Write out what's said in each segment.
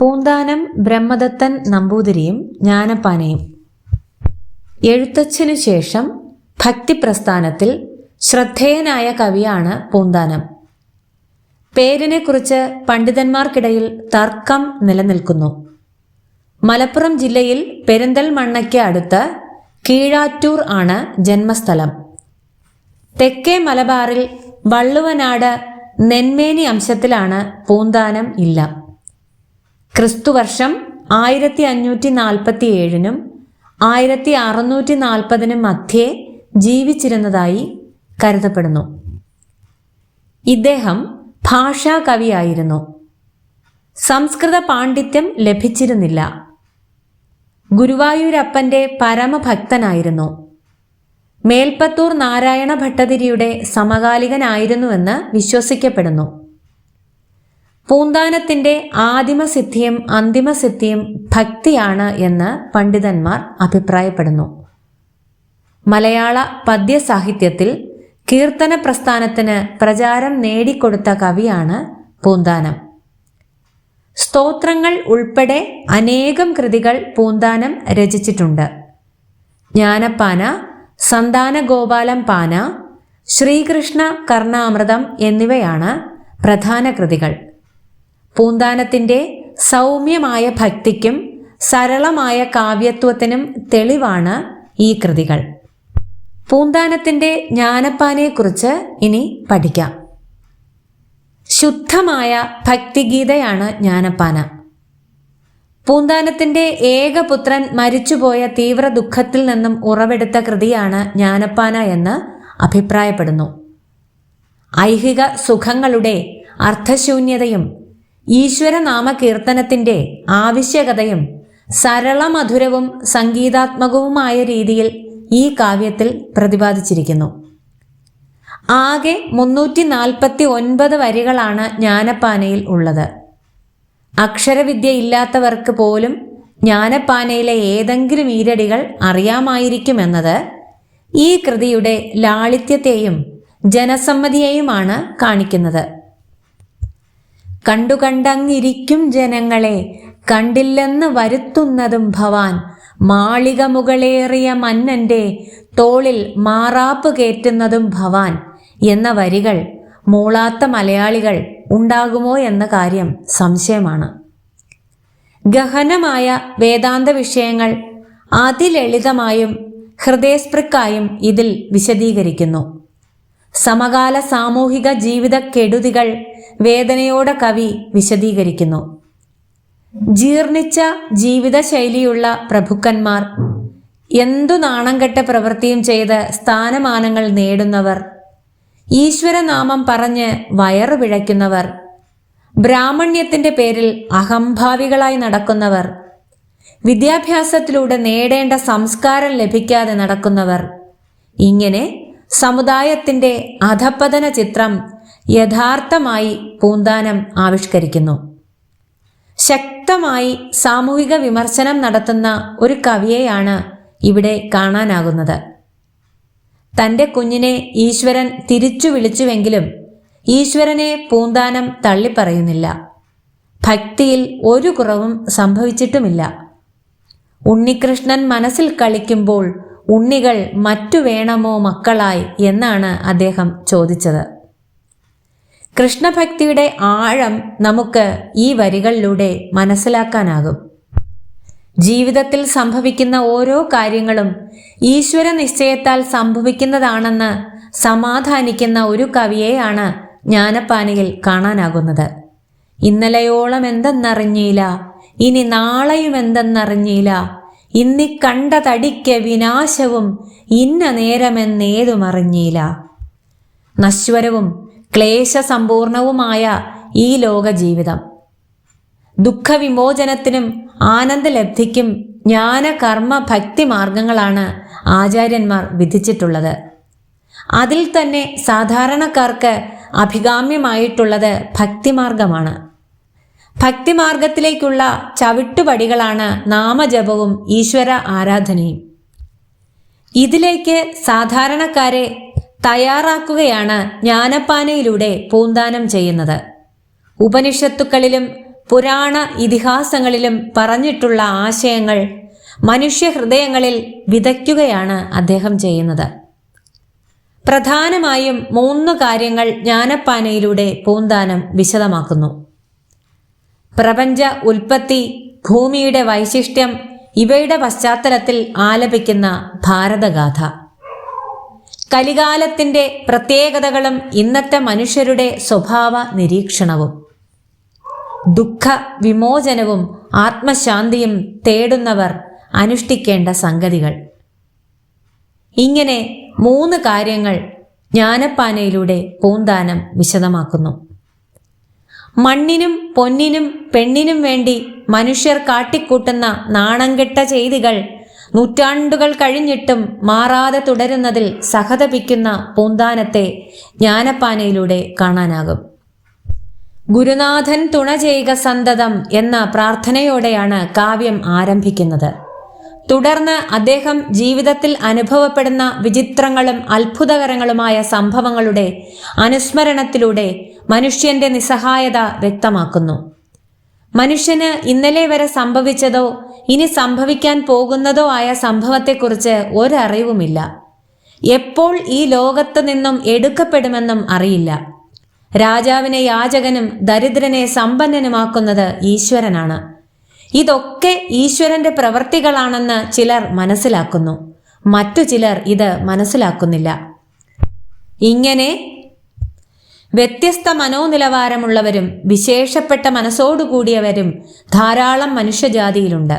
പൂന്താനം ബ്രഹ്മദത്തൻ നമ്പൂതിരിയും ജ്ഞാനപ്പാനയും എഴുത്തച്ഛനു ശേഷം ഭക്തിപ്രസ്ഥാനത്തിൽ ശ്രദ്ധേയനായ കവിയാണ് പൂന്താനം. പേരിനെക്കുറിച്ച് പണ്ഡിതന്മാർക്കിടയിൽ തർക്കം നിലനിൽക്കുന്നു. മലപ്പുറം ജില്ലയിൽ പെരിന്തൽമണ്ണയ്ക്ക് അടുത്ത് കീഴാറ്റൂർ ആണ് ജന്മസ്ഥലം. തെക്കേ മലബാറിൽ വള്ളുവനാട് നെന്മേനി അംശത്തിലാണ് പൂന്താനം ഇല്ല. ക്രിസ്തുവർഷം ആയിരത്തി അഞ്ഞൂറ്റി നാൽപ്പത്തി ഏഴിനും ആയിരത്തി അറുന്നൂറ്റി നാൽപ്പതിനും മധ്യേ ജീവിച്ചിരുന്നതായി കരുതപ്പെടുന്നു. ഇദ്ദേഹം ഭാഷാ കവിയായിരുന്നു സംസ്കൃത പാണ്ഡിത്യം ലഭിച്ചിരുന്നില്ല. ഗുരുവായൂരപ്പന്റെ പരമഭക്തനായിരുന്നു. മേൽപ്പത്തൂർ നാരായണ ഭട്ടതിരിയുടെ സമകാലികനായിരുന്നുവെന്ന് വിശ്വസിക്കപ്പെടുന്നു. പൂന്താനത്തിന്റെ ആദിമ സിദ്ധിയും അന്തിമ അന്തിമസിദ്ധിയും ഭക്തിയാണ് എന്ന് പണ്ഡിതന്മാർ അഭിപ്രായപ്പെടുന്നു. മലയാള പദ്യസാഹിത്യത്തിൽ കീർത്തന പ്രസ്ഥാനത്തിന് പ്രചാരം നേടിക്കൊടുത്ത കവിയാണ് പൂന്താനം. സ്തോത്രങ്ങൾ ഉൾപ്പെടെ അനേകം കൃതികൾ പൂന്താനം രചിച്ചിട്ടുണ്ട്. ജ്ഞാനപ്പാന സന്താന ഗോപാലം പാന ശ്രീകൃഷ്ണ കർണാമൃതം എന്നിവയാണ് പ്രധാന കൃതികൾ. പൂന്താനത്തിന്റെ സൗമ്യമായ ഭക്തിക്കും സരളമായ കാവ്യത്വത്തിനും തെളിവാണ് ഈ കൃതികൾ. പൂന്താനത്തിന്റെ ജ്ഞാനപ്പാനെക്കുറിച്ച് ഇനി പഠിക്കാം. ശുദ്ധമായ ഭക്തിഗീതയാണ് ജ്ഞാനപ്പാന. പൂന്താനത്തിന്റെ ഏകപുത്രൻ മരിച്ചുപോയ തീവ്ര ദുഃഖത്തിൽ നിന്നും ഉറവെടുത്ത കൃതിയാണ് ജ്ഞാനപ്പാന എന്ന് അഭിപ്രായപ്പെടുന്നു. ഐഹിക സുഖങ്ങളുടെ അർത്ഥശൂന്യതയും ഈശ്വരനാമ കീർത്തനത്തിന്റെ ആവശ്യകതയും സരളമധുരവും സംഗീതാത്മകവുമായ രീതിയിൽ ഈ കാവ്യത്തിൽ പ്രതിപാദിച്ചിരിക്കുന്നു. ആകെ മുന്നൂറ്റി നാൽപ്പത്തി ഒൻപത് വരികളാണ് ജ്ഞാനപ്പാനയിൽ ഉള്ളത്. അക്ഷരവിദ്യ ഇല്ലാത്തവർക്ക് പോലും ജ്ഞാനപ്പാനയിലെ ഏതെങ്കിലും ഈരടികൾ അറിയാമായിരിക്കുമെന്നത് ഈ കൃതിയുടെ ലാളിത്യത്തെയും ജനസമ്മതിയെയുമാണ് കാണിക്കുന്നത്. കണ്ടു കണ്ടങ്ങിരിക്കും ജനങ്ങളെ കണ്ടില്ലെന്ന് വരുത്തുന്നതും ഭവാൻ. മാളിക മുകളേറിയ മന്നന്റെ തോളിൽ മാറാപ്പ് കയറ്റുന്നതും ഭവാൻ. എന്ന വരികൾ മൂളാത്ത മലയാളികൾ ഉണ്ടാകുമോ എന്ന കാര്യം സംശയമാണ്. ഗഹനമായ വേദാന്ത വിഷയങ്ങൾ അതിലളിതമായും ഹൃദയസ്പൃക്കായും ഇതിൽ വിശദീകരിക്കുന്നു. സമകാല സാമൂഹിക ജീവിത കെടുതികൾ വേദനയോടെ കവി വിശദീകരിക്കുന്നു. ജീർണിച്ച ജീവിതശൈലിയുള്ള പ്രഭുക്കന്മാർ എന്തു നാണംകെട്ട പ്രവൃത്തിയും ചെയ്ത് സ്ഥാനമാനങ്ങൾ നേടുന്നവർ ഈശ്വരനാമം പറഞ്ഞ് വയറു പിഴയ്ക്കുന്നവർ ബ്രാഹ്മണ്യത്തിന്റെ പേരിൽ അഹംഭാവികളായി നടക്കുന്നവർ വിദ്യാഭ്യാസത്തിലൂടെ നേടേണ്ട സംസ്കാരം ലഭിക്കാതെ നടക്കുന്നവർ ഇങ്ങനെ സമുദായത്തിന്റെ അധപ്പതന ചിത്രം യഥാർത്ഥമായി പൂന്താനം ആവിഷ്കരിക്കുന്നു. ശക്തമായി സാമൂഹിക വിമർശനം നടത്തുന്ന ഒരു കവിയെയാണ് ഇവിടെ കാണാനാകുന്നത്. തന്റെ കുഞ്ഞിനെ ഈശ്വരൻ തിരിച്ചു വിളിച്ചുവെങ്കിലും ഈശ്വരനെ പൂന്താനം തള്ളിപ്പറയുന്നില്ല. ഭക്തിയിൽ ഒരു കുറവും സംഭവിച്ചിട്ടുമില്ല. ഉണ്ണികൃഷ്ണൻ മനസ്സിൽ കളിക്കുമ്പോൾ ഉണ്ണികൾ മറ്റു വേണമോ മക്കളായി എന്നാണ് അദ്ദേഹം ചോദിച്ചത്. കൃഷ്ണഭക്തിയുടെ ആഴം നമുക്ക് ഈ വരികളിലൂടെ മനസ്സിലാക്കാനാകും. ജീവിതത്തിൽ സംഭവിക്കുന്ന ഓരോ കാര്യങ്ങളും ഈശ്വര നിശ്ചയത്താൽ സംഭവിക്കുന്നതാണെന്ന് സമാധാനിക്കുന്ന ഒരു കവിയെയാണ് ജ്ഞാനപ്പാനയിൽ കാണാനാകുന്നത്. ഇന്നലെയോളം എന്തെന്നറിഞ്ഞില്ല ഇനി നാളെയും എന്തെന്നറിഞ്ഞില്ല ഇന്നി കണ്ട തടിക്ക് വിനാശവും ഇന്ന നേരമെന്നേതുമറിഞ്ഞില്ല നശ്വരവും ക്ലേശസമ്പൂർണവുമായ ഈ ലോക ജീവിതം ദുഃഖവിമോചനത്തിനും ആനന്ദലബ്ധിക്കും ജ്ഞാനകർമ്മ ഭക്തി മാർഗങ്ങളാണ് ആചാര്യന്മാർ വിധിച്ചിട്ടുള്ളത്. അതിൽ തന്നെ സാധാരണക്കാർക്ക് അഭികാമ്യമായിട്ടുള്ളത് ഭക്തിമാർഗമാണ്. ഭക്തിമാർഗത്തിലേക്കുള്ള ചവിട്ടുപടികളാണ് നാമജപവും ഈശ്വര ആരാധനയും. ഇതിലേക്ക് സാധാരണക്കാരെ തയ്യാറാക്കുകയാണ് ജ്ഞാനപ്പാനയിലൂടെ പൂന്താനം ചെയ്യുന്നത്. ഉപനിഷത്തുക്കളിലും പുരാണ ഇതിഹാസങ്ങളിലും പറഞ്ഞിട്ടുള്ള ആശയങ്ങൾ മനുഷ്യഹൃദയങ്ങളിൽ വിതയ്ക്കുകയാണ് അദ്ദേഹം ചെയ്യുന്നത്. പ്രധാനമായും മൂന്ന് കാര്യങ്ങൾ ജ്ഞാനപ്പാനയിലൂടെ പൂന്താനം വിശദമാക്കുന്നു. പ്രപഞ്ച ഉൽപ്പത്തി ഭൂമിയുടെ വൈശിഷ്ട്യം ഇവയുടെ പശ്ചാത്തലത്തിൽ ആലപിക്കുന്ന ഭാരതഗാഥ. കലികാലത്തിന്റെ പ്രത്യേകതകളും ഇന്നത്തെ മനുഷ്യരുടെ സ്വഭാവ നിരീക്ഷണവും ദുഃഖ വിമോചനവും ആത്മശാന്തിയും തേടുന്നവർ അനുഷ്ഠിക്കേണ്ട സംഗതികൾ. ഇങ്ങനെ മൂന്ന് കാര്യങ്ങൾ ജ്ഞാനപ്പാനയിലൂടെ പൂന്താനം വിശദമാക്കുന്നു. മണ്ണിനും പൊന്നിനും പെണ്ണിനും വേണ്ടി മനുഷ്യർ കാട്ടിക്കൂട്ടുന്ന നാണംകെട്ട ചെയ്തികൾ നൂറ്റാണ്ടുകൾ കഴിഞ്ഞിട്ടും മാറാതെ തുടരുന്നതിൽ സഹതപിക്കുന്ന പൂന്താനത്തെ ജ്ഞാനപ്പാനയിലൂടെ കാണാനാകും. ഗുരുനാഥൻ തുണ ചെയ്യുക സന്തതം എന്ന പ്രാർത്ഥനയോടെയാണ് കാവ്യം ആരംഭിക്കുന്നത്. തുടർന്ന് അദ്ദേഹം ജീവിതത്തിൽ അനുഭവപ്പെടുന്ന വിചിത്രങ്ങളും അത്ഭുതകരങ്ങളുമായ സംഭവങ്ങളുടെ അനുസ്മരണത്തിലൂടെ മനുഷ്യന്റെ നിസ്സഹായത വ്യക്തമാക്കുന്നു. മനുഷ്യന് ഇന്നലെ വരെ സംഭവിച്ചതോ ഇനി സംഭവിക്കാൻ പോകുന്നതോ ആയ സംഭവത്തെക്കുറിച്ച് ഒരറിവുമില്ല. എപ്പോൾ ഈ ലോകത്ത് നിന്നും എടുക്കപ്പെടുമെന്നും അറിയില്ല. രാജാവിനെ യാചകനും ദരിദ്രനെ സമ്പന്നനുമാക്കുന്നത് ഈശ്വരനാണ്. ഇതൊക്കെ ഈശ്വരന്റെ പ്രവൃത്തികളാണെന്ന് ചിലർ മനസ്സിലാക്കുന്നു. മറ്റു ചിലർ ഇത് മനസ്സിലാക്കുന്നില്ല. ഇങ്ങനെ വ്യത്യസ്ത മനോനിലവാരമുള്ളവരും വിശേഷപ്പെട്ട മനസ്സോടുകൂടിയവരും ധാരാളം മനുഷ്യജാതിയിലുണ്ട്.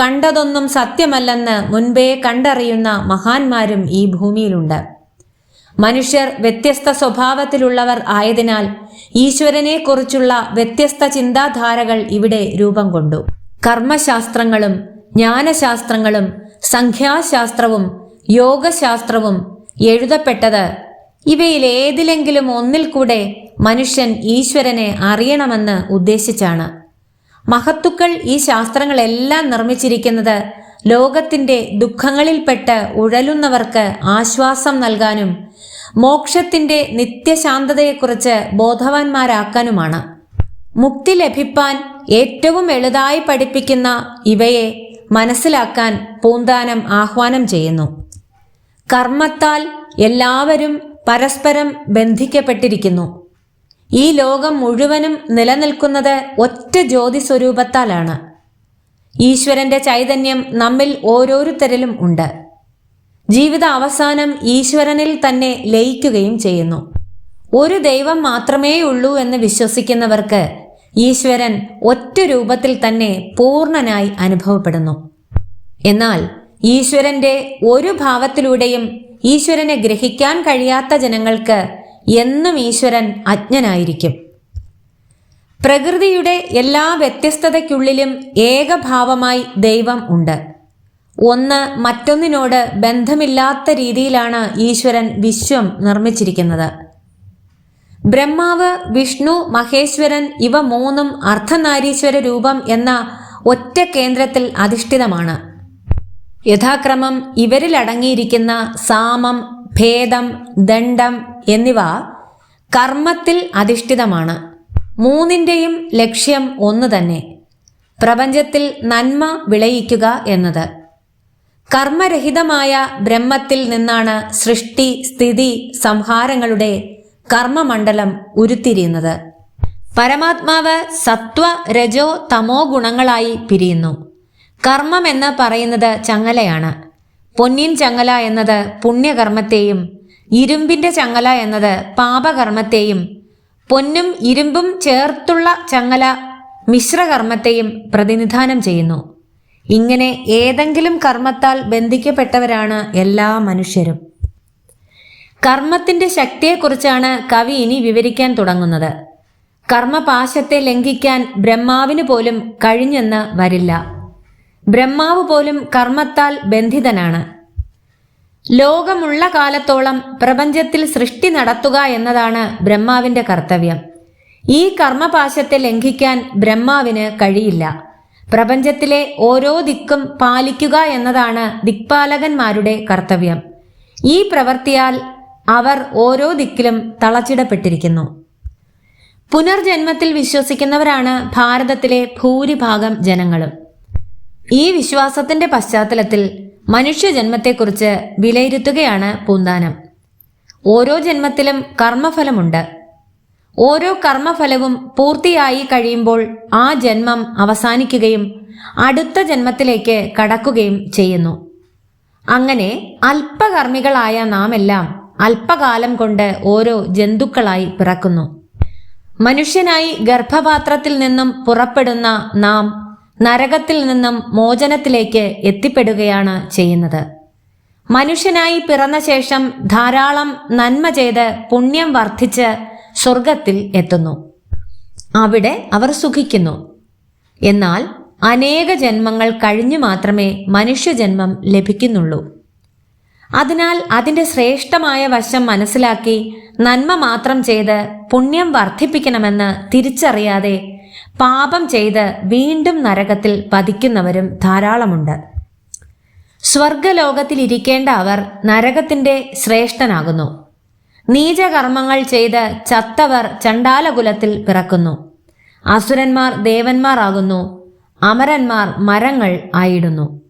കണ്ടതൊന്നും സത്യമല്ലെന്ന് മുൻപേ കണ്ടറിയുന്ന മഹാന്മാരും ഈ ഭൂമിയിലുണ്ട്. മനുഷ്യർ വ്യത്യസ്ത സ്വഭാവത്തിലുള്ളവർ ആയതിനാൽ ഈശ്വരനെക്കുറിച്ചുള്ള വ്യത്യസ്ത ചിന്താധാരകൾ ഇവിടെ രൂപം കൊണ്ടു. കർമ്മശാസ്ത്രങ്ങളും ജ്ഞാനശാസ്ത്രങ്ങളും സംഖ്യാശാസ്ത്രവും യോഗശാസ്ത്രവും എഴുതപ്പെട്ടത് ഇവയിൽ ഏതിലെങ്കിലും ഒന്നിൽ കൂടെ മനുഷ്യൻ ഈശ്വരനെ അറിയണമെന്ന് ഉദ്ദേശിച്ചാണ്. മഹത്തുക്കൾ ഈ ശാസ്ത്രങ്ങളെല്ലാം നിർമ്മിച്ചിരിക്കുന്നത് ലോകത്തിന്റെ ദുഃഖങ്ങളിൽപ്പെട്ട് ഉഴലുന്നവർക്ക് ആശ്വാസം നൽകാനും മോക്ഷത്തിന്റെ നിത്യശാന്തതയെക്കുറിച്ച് ബോധവാന്മാരാക്കാനുമാണ്. മുക്തി ലഭിപ്പാൻ ഏറ്റവും എളുതായി പഠിപ്പിക്കുന്ന ഇവയെ മനസ്സിലാക്കാൻ പൂന്താനം ആഹ്വാനം ചെയ്യുന്നു. കർമ്മത്താൽ എല്ലാവരും പരസ്പരം ബന്ധിക്കപ്പെട്ടിരിക്കുന്നു. ഈ ലോകം മുഴുവനും നിലനിൽക്കുന്നത് ഒറ്റ ജ്യോതി സ്വരൂപത്താലാണ് ഈശ്വരന്റെ ചൈതന്യം നമ്മിൽ ഓരോരുത്തരിലും ഉണ്ട്. ജീവിത അവസാനം ഈശ്വരനിൽ തന്നെ ലയിക്കുകയും ചെയ്യുന്നു. ഒരു ദൈവം മാത്രമേ ഉള്ളൂ എന്ന് വിശ്വസിക്കുന്നവർക്ക് ഈശ്വരൻ ഒറ്റ രൂപത്തിൽ തന്നെ പൂർണനായി അനുഭവപ്പെടുന്നു. എന്നാൽ ഈശ്വരന്റെ ഒരു ഭാവത്തിലൂടെയും ഈശ്വരനെ ഗ്രഹിക്കാൻ കഴിയാത്ത ജനങ്ങൾക്ക് എന്നും ഈശ്വരൻ അജ്ഞനായിരിക്കും. പ്രകൃതിയുടെ എല്ലാ വ്യത്യസ്തതയ്ക്കുള്ളിലും ഏകഭാവമായി ദൈവം ഉണ്ട്. ഒന്ന് മറ്റൊന്നിനോട് ബന്ധമില്ലാത്ത രീതിയിലാണ് ഈശ്വരൻ വിശ്വം നിർമ്മിച്ചിരിക്കുന്നത്. ബ്രഹ്മാവ് വിഷ്ണു മഹേശ്വരൻ ഇവ മൂന്നും അർദ്ധനാരീശ്വര രൂപം എന്ന ഒറ്റ കേന്ദ്രത്തിൽ അധിഷ്ഠിതമാണ്. യഥാക്രമം ഇവരിൽ അടങ്ങിയിരിക്കുന്ന സാമം ഭേദം ദണ്ഡം എന്നിവ കർമ്മത്തിൽ അധിഷ്ഠിതമാണ്. മൂന്നിന്റെയും ലക്ഷ്യം ഒന്ന് തന്നെ പ്രപഞ്ചത്തിൽ നന്മ വിളയിക്കുക എന്നത്. കർമ്മരഹിതമായ ബ്രഹ്മത്തിൽ നിന്നാണ് സൃഷ്ടി സ്ഥിതി സംഹാരങ്ങളുടെ കർമ്മമണ്ഡലം ഉരുത്തിരിയുന്നത്. പരമാത്മാവ് സത്വ രജോ തമോ ഗുണങ്ങളായി പിരിയുന്നു. കർമ്മം എന്ന് പറയുന്നത് ചങ്ങലയാണ്. പൊന്നിൻ ചങ്ങല എന്നത് പുണ്യകർമ്മത്തെയും ഇരുമ്പിന്റെ ചങ്ങല എന്നത് പാപകർമ്മത്തെയും പൊന്നും ഇരുമ്പും ചേർത്തുള്ള ചങ്ങല മിശ്രകർമ്മത്തെയും പ്രതിനിധാനം ചെയ്യുന്നു. ഇങ്ങനെ ഏതെങ്കിലും കർമ്മത്താൽ ബന്ധിക്കപ്പെട്ടവരാണ് എല്ലാ മനുഷ്യരും. കർമ്മത്തിന്റെ ശക്തിയെക്കുറിച്ചാണ് കവി ഇനി വിവരിക്കാൻ തുടങ്ങുന്നത്. കർമ്മപാശത്തെ ലംഘിക്കാൻ ബ്രഹ്മാവിന് പോലും കഴിഞ്ഞെന്ന് വരില്ല. ബ്രഹ്മാവ് പോലും കർമ്മത്താൽ ബന്ധിതനാണ്. ലോകമുള്ള കാലത്തോളം പ്രപഞ്ചത്തിൽ സൃഷ്ടി നടത്തുക എന്നതാണ് ബ്രഹ്മാവിന്റെ കർത്തവ്യം. ഈ കർമ്മപാശത്തെ ലംഘിക്കാൻ ബ്രഹ്മാവിന് കഴിയില്ല. പ്രപഞ്ചത്തിലെ ഓരോ ദിക്കും പാലിക്കുക എന്നതാണ് ദിക്പാലകന്മാരുടെ കർത്തവ്യം. ഈ പ്രവൃത്തിയാൽ അവർ ഓരോ ദിക്കിലും തളച്ചിടപ്പെട്ടിരിക്കുന്നു. പുനർജന്മത്തിൽ വിശ്വസിക്കുന്നവരാണ് ഭാരതത്തിലെ ഭൂരിഭാഗം ജനങ്ങളും. ഈ വിശ്വാസത്തിന്റെ പശ്ചാത്തലത്തിൽ മനുഷ്യജന്മത്തെക്കുറിച്ച് വിലയിരുത്തുകയാണ് പൂന്താനം. ഓരോ ജന്മത്തിലും കർമ്മഫലമുണ്ട്. ഓരോ കർമ്മഫലവും പൂർത്തിയായി കഴിയുമ്പോൾ ആ ജന്മം അവസാനിക്കുകയും അടുത്ത ജന്മത്തിലേക്ക് കടക്കുകയും ചെയ്യുന്നു. അങ്ങനെ അല്പകർമ്മികളായ നാം എല്ലാം അല്പകാലം കൊണ്ട് ഓരോ ജന്തുക്കളായി പിറക്കുന്നു. മനുഷ്യനായി ഗർഭപാത്രത്തിൽ നിന്നും പുറപ്പെടുന്ന നാം നരകത്തിൽ നിന്നും മോചനത്തിലേക്ക് എത്തിപ്പെടുകയാണ് ചെയ്യുന്നത്. മനുഷ്യനായി പിറന്ന ശേഷം ധാരാളം നന്മ ചെയ്ത് പുണ്യം വർദ്ധിച്ച് സ്വർഗത്തിൽ എത്തുന്നു. അവിടെ അവർ സുഖിക്കുന്നു. എന്നാൽ അനേക ജന്മങ്ങൾ കഴിഞ്ഞു മാത്രമേ മനുഷ്യജന്മം ലഭിക്കുന്നുള്ളൂ. അതിനാൽ അതിന്റെ ശ്രേഷ്ഠമായ വശം മനസ്സിലാക്കി നന്മ മാത്രം ചെയ്ത് പുണ്യം വർദ്ധിപ്പിക്കണമെന്ന് തിരിച്ചറിയാതെ പാപം ചെയ്ത് വീണ്ടും നരകത്തിൽ പതിക്കുന്നവരും ധാരാളമുണ്ട്. സ്വർഗലോകത്തിൽ ഇരിക്കേണ്ട അവർ നരകത്തിന്റെ ശ്രേഷ്ഠനാകുന്നു. നീചകർമ്മങ്ങൾ ചെയ്ത് ചത്തവർ ചണ്ടാലകുലത്തിൽ പിറക്കുന്നു. അസുരന്മാർ ദേവന്മാർ ആകുന്നു അമരന്മാർ മരങ്ങൾ ആയിടുന്നു.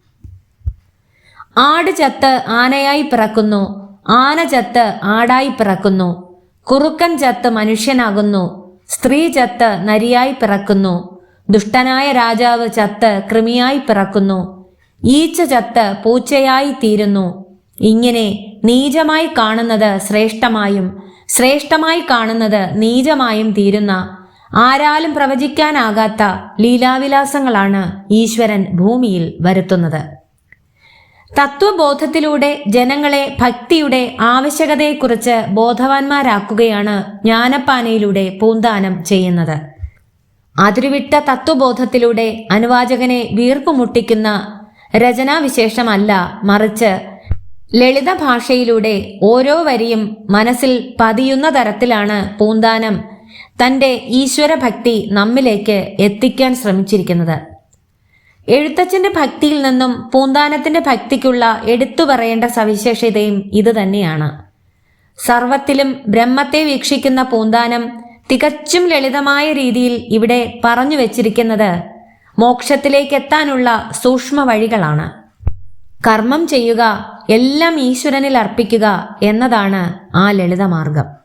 ആട് ചത്ത് ആനയായി പിറക്കുന്നു. ആന ചത്ത് ആടായി പിറക്കുന്നു. കുറുക്കൻ ചത്ത് മനുഷ്യനാകുന്നു. സ്ത്രീ ചത്ത് നരിയായി പിറക്കുന്നു. ദുഷ്ടനായ രാജാവ് ചത്ത് കൃമിയായി പിറക്കുന്നു. ഈച്ച ചത്ത് പൂച്ചയായി തീരുന്നു. ഇങ്ങനെ നീചമായി കാണുന്നത് ശ്രേഷ്ഠമായും ശ്രേഷ്ഠമായി കാണുന്നത് നീചമായും തീരുന്ന ആരാലും പ്രവചിക്കാനാകാത്ത ലീലാവിലാസങ്ങളാണ് ഈശ്വരൻ ഭൂമിയിൽ വരുത്തുന്നത്. തത്വബോധത്തിലൂടെ ജനങ്ങളെ ഭക്തിയുടെ ആവശ്യകതയെക്കുറിച്ച് ബോധവാന്മാരാക്കുകയാണ് ജ്ഞാനപ്പാനയിലൂടെ പൂന്താനം ചെയ്യുന്നത്. അതിരുവിട്ട തത്വബോധത്തിലൂടെ അനുവാചകനെ വീർപ്പുമുട്ടിക്കുന്ന രചനാവിശേഷമല്ല മറിച്ച് ലളിത ഭാഷയിലൂടെ ഓരോ വരിയും മനസ്സിൽ പതിയുന്ന തരത്തിലാണ് പൂന്താനം തന്റെ ഈശ്വരഭക്തി നമ്മിലേക്ക് എത്തിക്കാൻ ശ്രമിച്ചിരിക്കുന്നത്. എഴുത്തച്ഛന്റെ ഭക്തിയിൽ നിന്നും പൂന്താനത്തിന്റെ ഭക്തിക്കുള്ള എടുത്തു പറയേണ്ട സവിശേഷതയും ഇതുതന്നെയാണ് സർവത്തിലും ബ്രഹ്മത്തെ വീക്ഷിക്കുന്ന പൂന്താനം തികച്ചും ലളിതമായ രീതിയിൽ ഇവിടെ പറഞ്ഞു വച്ചിരിക്കുന്നത് മോക്ഷത്തിലേക്ക് എത്താനുള്ള സൂക്ഷ്മ വഴികളാണ്. കർമ്മം ചെയ്യുക എല്ലാം ഈശ്വരനിൽ അർപ്പിക്കുക എന്നതാണ് ആ ലളിതമാർഗം.